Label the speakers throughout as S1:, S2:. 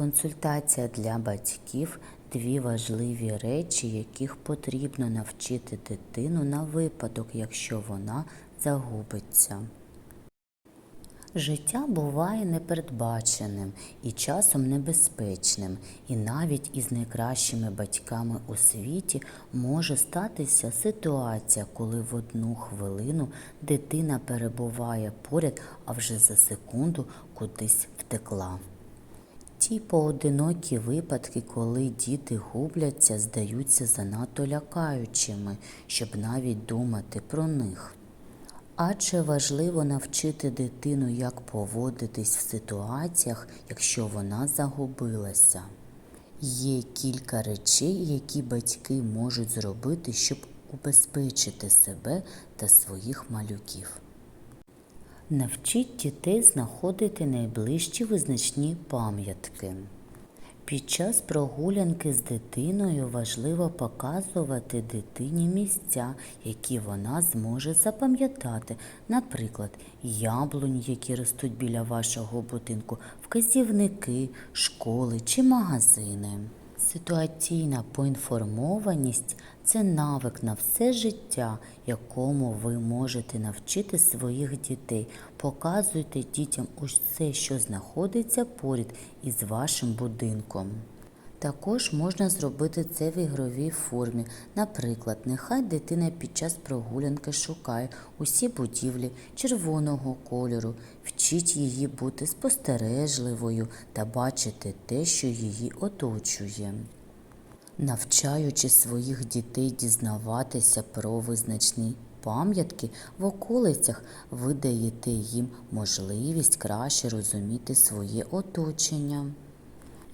S1: Консультація для батьків дві важливі речі, яких потрібно навчити дитину на випадок, якщо вона загубиться. Життя буває непередбаченим і часом небезпечним, і навіть із найкращими батьками у світі може статися ситуація, коли в одну хвилину дитина перебуває поряд, а вже за секунду кудись втекла. Ті поодинокі випадки, коли діти губляться, здаються занадто лякаючими, щоб навіть думати про них. Адже важливо навчити дитину, як поводитись в ситуаціях, якщо вона загубилася. Є кілька речей, які батьки можуть зробити, щоб убезпечити себе та своїх малюків. Навчіть дітей знаходити найближчі визначні пам'ятки. Під час прогулянки з дитиною важливо показувати дитині місця, які вона зможе запам'ятати, наприклад, яблуні, які ростуть біля вашого будинку, вказівники, школи чи магазини. Ситуаційна поінформованість це навик на все життя, якому ви можете навчити своїх дітей. Показуйте дітям усе, що знаходиться поряд із вашим будинком. Також можна зробити це в ігровій формі. Наприклад, нехай дитина під час прогулянки шукає усі будівлі червоного кольору, вчіть її бути спостережливою та бачити те, що її оточує. Навчаючи своїх дітей дізнаватися про визначні пам'ятки в околицях, ви даєте їм можливість краще розуміти своє оточення.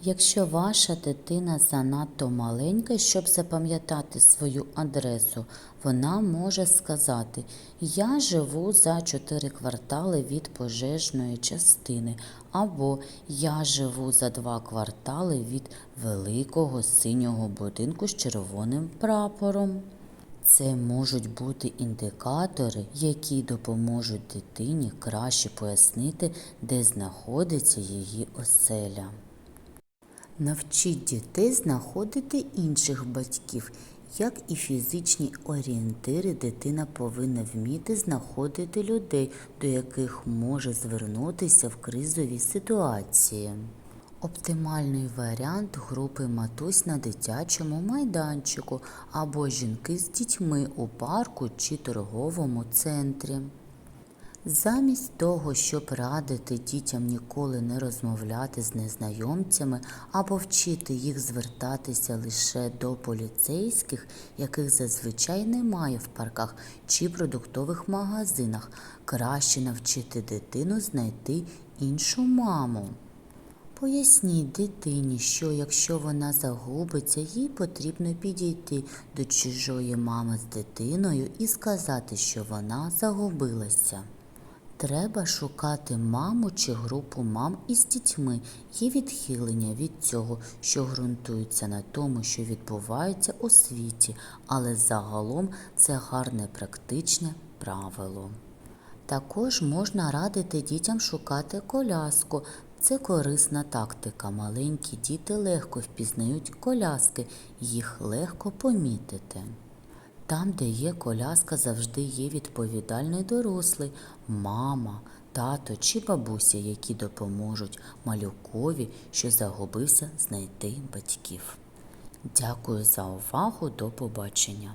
S1: Якщо ваша дитина занадто маленька, щоб запам'ятати свою адресу, вона може сказати: Я живу за чотири квартали від пожежної частини, або Я живу за два квартали від великого синього будинку з червоним прапором. Це можуть бути індикатори, які допоможуть дитині краще пояснити, де знаходиться її оселя. Навчіть дітей знаходити інших батьків. Як і фізичні орієнтири, дитина повинна вміти знаходити людей, до яких може звернутися в кризовій ситуації. Оптимальний варіант групи матусь на дитячому майданчику або жінки з дітьми у парку чи торговому центрі. Замість того, щоб радити дітям ніколи не розмовляти з незнайомцями або вчити їх звертатися лише до поліцейських, яких зазвичай немає в парках чи продуктових магазинах, краще навчити дитину знайти іншу маму. Поясніть дитині, що якщо вона загубиться, їй потрібно підійти до чужої мами з дитиною і сказати, що вона загубилася. Треба шукати маму чи групу мам із дітьми. Є відхилення від цього, що ґрунтується на тому, що відбувається у світі, але загалом це гарне практичне правило. Також можна радити дітям шукати коляску. Це корисна тактика. Маленькі діти легко впізнають коляски, їх легко помітити. Там, де є коляска, завжди є відповідальний дорослий, мама, тато чи бабуся, які допоможуть малюкові, що загубився, знайти батьків. Дякую за увагу. До побачення.